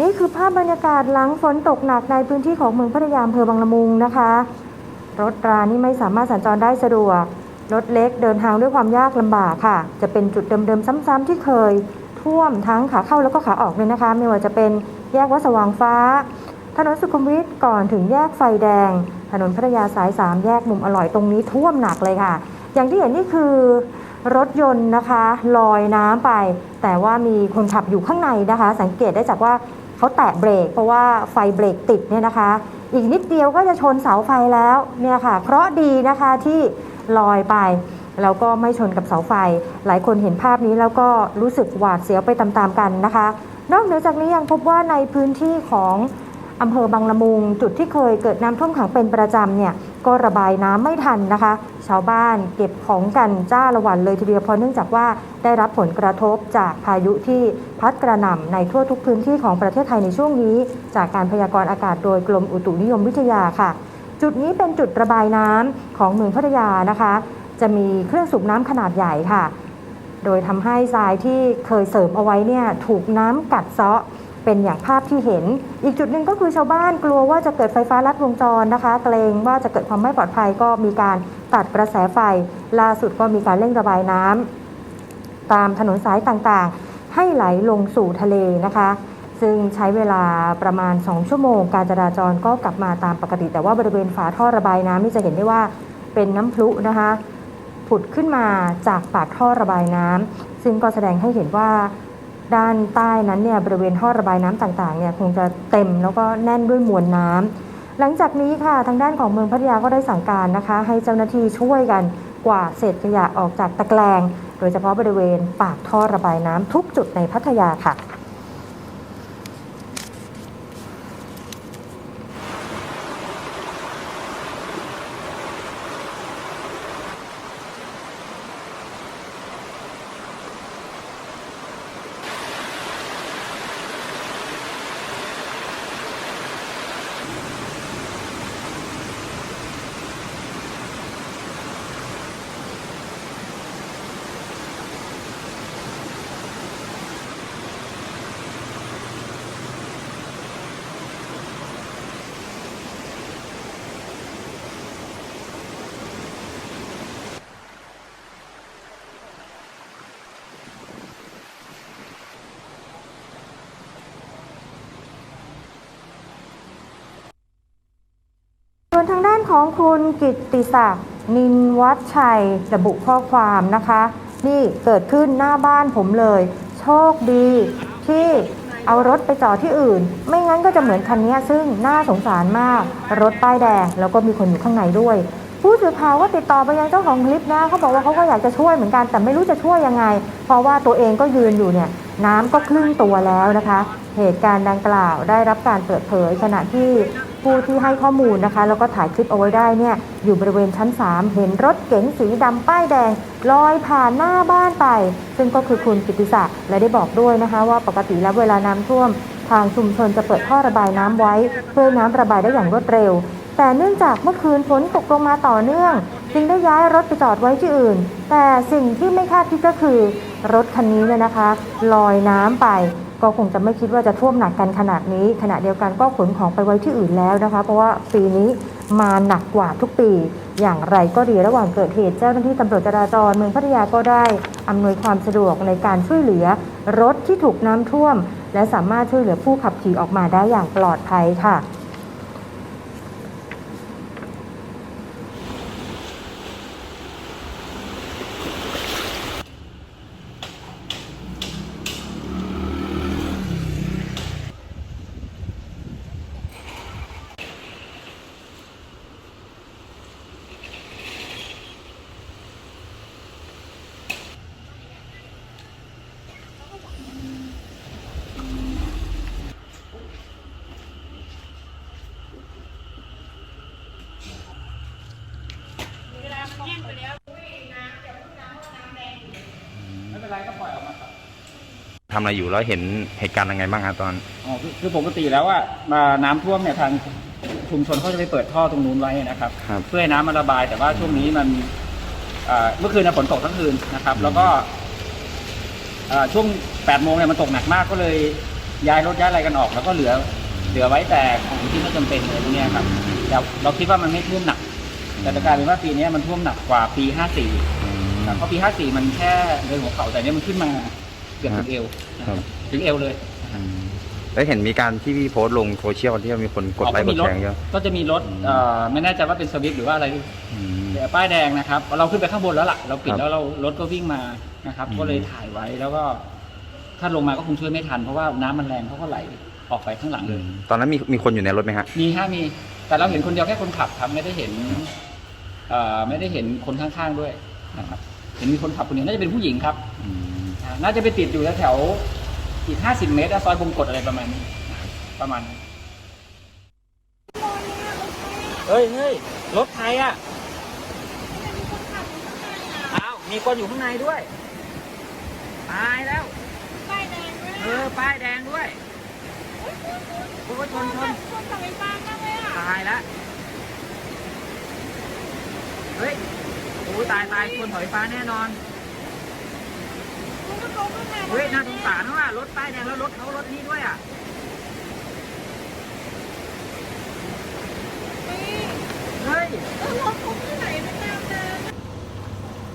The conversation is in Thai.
นี่คือภาพบรรยากาศหลังฝนตกหนักในพื้นที่ของเมืองพัทยาอำเภอบางละมุงนะคะ รถรานี่ไม่สามารถสัญจรได้สะดวก รถเล็กเดินทางด้วยความยากลำบากค่ะ จะเป็นจุดเดิมๆซ้ำๆที่เคยท่วมทั้งขาเข้าแล้วก็ขาออกเลยนะคะ ไม่ว่าจะเป็นแยกวัดสว่างฟ้า ถนนสุขุมวิทก่อนถึงแยกไฟแดง ถนนพัทยาสาย 3 แยกมุมอร่อยตรงนี้ท่วมหนักเลยค่ะ อย่างที่เห็นนี่คือรถยนต์นะคะ ลอยน้ำไป แต่ว่ามีคนขับอยู่ข้างในนะคะ สังเกตได้จากว่า เขาแตะเบรกเพราะว่าไฟเบรกติดเนี่ยนะคะ อีกนิดเดียวก็จะชนเสาไฟแล้วเนี่ยค่ะเคราะดีนะคะที่ลอยไปแล้วก็ไม่ชนกับเสาไฟ หลายคนเห็นภาพนี้แล้วก็รู้สึกหวาดเสียวไปตามๆกันนะคะ นอกเหนือจากนี้ยังพบว่าในพื้นที่ของ อำเภอบางละมุง จุดที่เคยเกิดน้ำท่วมขังเป็นประจำเนี่ยก็ระบายน้ำไม่ทันนะคะ ชาวบ้านเก็บของกันจ้าละวันเลยทีเดียวเพราะเนื่องจากว่าได้รับผลกระทบจากพายุที่พัดกระหน่ำในทั่วทุกพื้นที่ของประเทศไทยในช่วงนี้ จากการพยากรณ์อากาศโดยกรมอุตุนิยมวิทยาค่ะ จุดนี้เป็นจุดระบายน้ำของเมืองพัทยานะคะ จะมีเครื่องสูบน้ำขนาดใหญ่ค่ะ โดยทำให้ทรายที่เคยเสริมเอาไว้เนี่ยถูกน้ำกัดเซาะ เป็นอย่างภาพที่เห็น อีกจุดหนึ่งก็คือชาวบ้านกลัวว่าจะเกิดไฟฟ้าลัดวงจรนะคะ เกรงว่าจะเกิดความไม่ปลอดภัยก็มีการตัดกระแสไฟ ล่าสุดก็มีการเร่งระบายน้ำตามถนนสายต่างๆ ให้ไหลลงสู่ทะเลนะคะ ซึ่งใช้เวลาประมาณ 2 ชั่วโมง การจราจรก็กลับมาตามปกติ แต่ว่าบริเวณฝาท่อระบายน้ำนี่จะเห็นได้ว่าเป็นน้ำพลุนะคะผุดขึ้นมาจากปากท่อระบายน้ำซึ่งก็แสดงให้เห็นว่า ด้านใต้นั้นเนี่ยบริเวณท่อระบายน้ำต่างๆเนี่ยคงจะเต็มแล้วก็แน่นด้วยมวลน้ำหลังจากนี้ค่ะทางด้านของเมืองพัทยาก็ได้สั่งการนะคะ ให้เจ้าหน้าที่ช่วยกันกวาดเศษขยะออกจากตะแกรง โดยเฉพาะบริเวณปากท่อระบายน้ำทุกจุดในพัทยาค่ะ ส่ วนทางด้านของคุณกิตติศักดิ์นินวัชชัยระบุข้อความนะคะ นี่เกิดขึ้นหน้าบ้านผมเลย โชคดีที่เอารถไปจอดที่อื่น ไม่งั้นก็จะเหมือนคันนี้ซึ่งน่าสงสารมาก รถป้ายแดง แล้วก็มีคนอยู่ข้างในด้วย ผู้สื่อข่าวก็ติดต่อไปยังเจ้าของคลิปนะเขาบอกว่าเขาก็อยากจะช่วยเหมือนกันแต่ไม่รู้จะช่วยยังไง เพราะว่าตัวเองก็ยืนอยู่เนี่ย น้ำก็ครึ่งตัวแล้วนะคะ เหตุการณ์ดังกล่าวได้รับการเปิดเผยขณะที่ ผู้ที่ให้ข้อมูลนะคะ แล้วก็ถ่ายคลิปเอาไว้ได้เนี่ยอยู่บริเวณชั้น 3 เห็นรถเก๋งสีดำป้ายแดงลอยผ่านหน้าบ้านไป ซึ่งก็คือคุณกิติศักดิ์และได้บอกด้วยนะคะ ว่าปกติแล้วเวลาน้ำท่วม ทางชุมชนจะเปิดท่อระบายน้ำไว้ เพื่อน้ำระบายได้อย่างรวดเร็ว แต่เนื่องจากเมื่อคืนฝนตกลงมาต่อเนื่อง จึงได้ย้ายรถไปจอดไว้ที่อื่น แต่สิ่งที่ไม่คาดคิดก็คือ รถคันนี้เนี่ยนะคะ ลอยน้ำไป ก็คงจะไม่คิดว่าจะท่วมหนักกันขนาดนี้ ขณะเดียวกันก็ขนของไปไว้ที่อื่นแล้วนะคะ เพราะว่าปีนี้มาหนักกว่าทุกปี อย่างไรก็ดีระหว่างเกิดเหตุเจ้าหน้าที่ตำรวจจราจรเมืองพัทยาก็ได้อำนวยความสะดวกในการช่วยเหลือ รถที่ถูกน้ำท่วม และสามารถช่วยเหลือผู้ขับขี่ออกมาได้อย่างปลอดภัยค่ะ ทำอะไรอยู่แล้วเห็นเหตุการณ์ยังไงบ้างครับตอน อ๋อคือคือปกติแล้วอะมาน้ำท่วมเนี่ยทางชุมชนเขาจะไปเปิดท่อตรงนู้นไว้นะครับ ครับ เพื่อให้น้ำมันระบายแต่ว่าช่วงนี้มันอ่าเมื่อคืนนะฝนตกทั้งคืนนะครับ แล้วก็อ่าช่วง8โมงเนี่ยมันตกหนักมากก็เลยย้ายรถย้ายอะไรกันออก แล้วก็เหลือ เหลือไว้แต่ของที่ไม่จำเป็นเลยพวกเนี้ยครับแต่เราคิดว่ามันไม่ท่วมหนัก แต่จะกลายเป็นว่าปีเนี้ยมันท่วมหนักกว่าปี 54อืมครับเพราะปี 54 มันแค่เลยหัวเข่าแต่เนี้ยมันขึ้นมาเกือบถึงเอวนะคครัรับบถึงเอวเลยอืมแล้วเห็นมีการที่พี่โพสต์ลงโซเชียลที่มีคนกดไลค์กดแชร์เยอะก็จะมีรถเอ่อไม่แน่ใจว่าเป็นสวิฟต์หรือว่าอะไรอืมแต่ป้ายแดงนะครับ เราขึ้นไปข้างบนแล้วล่ะ เราปิดครับแล้วเรารถก็วิ่งมานะครับอืมก็เลยถ่ายไว้แล้วก็ถ้าลงมาก็คงช่วยไม่ทันเพราะว่าน้ำมันแรงเขาก็ไหลออกไปข้างหลังเลย ตอนนั้นมีมีคนอยู่ในรถไหมฮะมีฮะมี แต่เราเห็นคนเดียวแค่คนขับครับไม่ได้เห็นเอ่อ ไม่ได้เห็นคนข้างๆด้วยนะครับเห็นมีคนขับคนเดียวน่าจะเป็นผู้หญิงครับอืมอ่าน่าจะไปติดอยู่แถวๆอีก50เมตรอะซอยบงกฎอะไรประมาณนี้นะครับประมาณนี้เฮ้ยเฮ้ยรถใครอะอ้าวมีคนอยู่ข้างในด้วยตายแล้วป้ายแดงด้วยเออป้ายแดงด้วยโอ้ยชนชนชนเสาไฟฟ้าจังเลยอะตายแล้วเฮ้ยโอ้ตายตายชนถอยฟ้าแน่นอนเฮ้ยน่าสงสารนะว่ารถป้ายแดงแล้วรถเขารถนี้ด้วยอะเฮ้ยรถขอ